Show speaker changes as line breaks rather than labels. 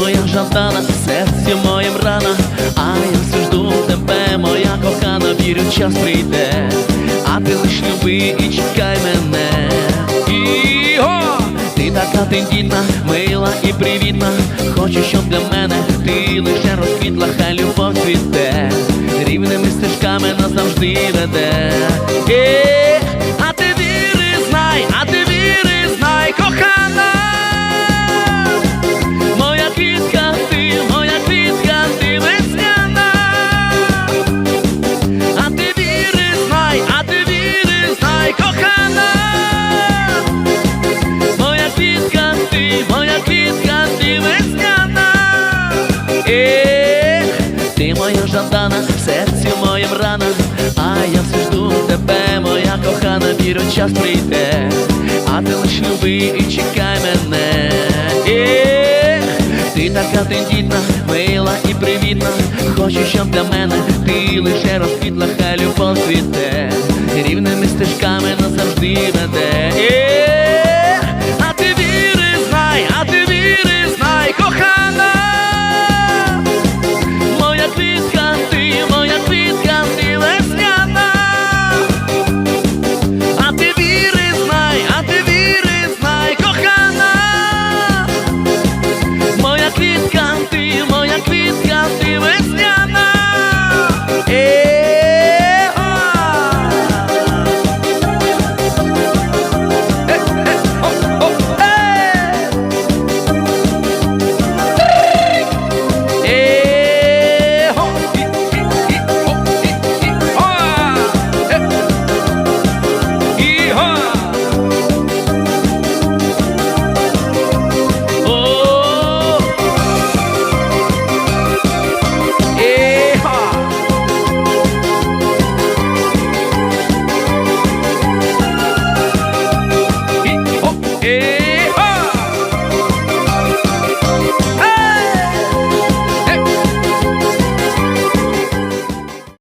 моя жандана, серці моєм рана, а я все жду тебе, моя кохана, вірю, час прийде, а ти лиш люби і чекай мене. Іго! Ти така тендітна, мила і привітна. Хочу, щоб для мене ти лише розквітла, хай любов цвіте, рівними стежками назавжди веде. Е ти моя жадана, в серці моєм рана, а я все жду тебе, моя кохана, віру, час прийде, а ти лиш люби і чекай мене. Ех, ти така тендітна, мила і привітна. Хочу, щоб для мене ти лише розквітла, хай любов цвіте,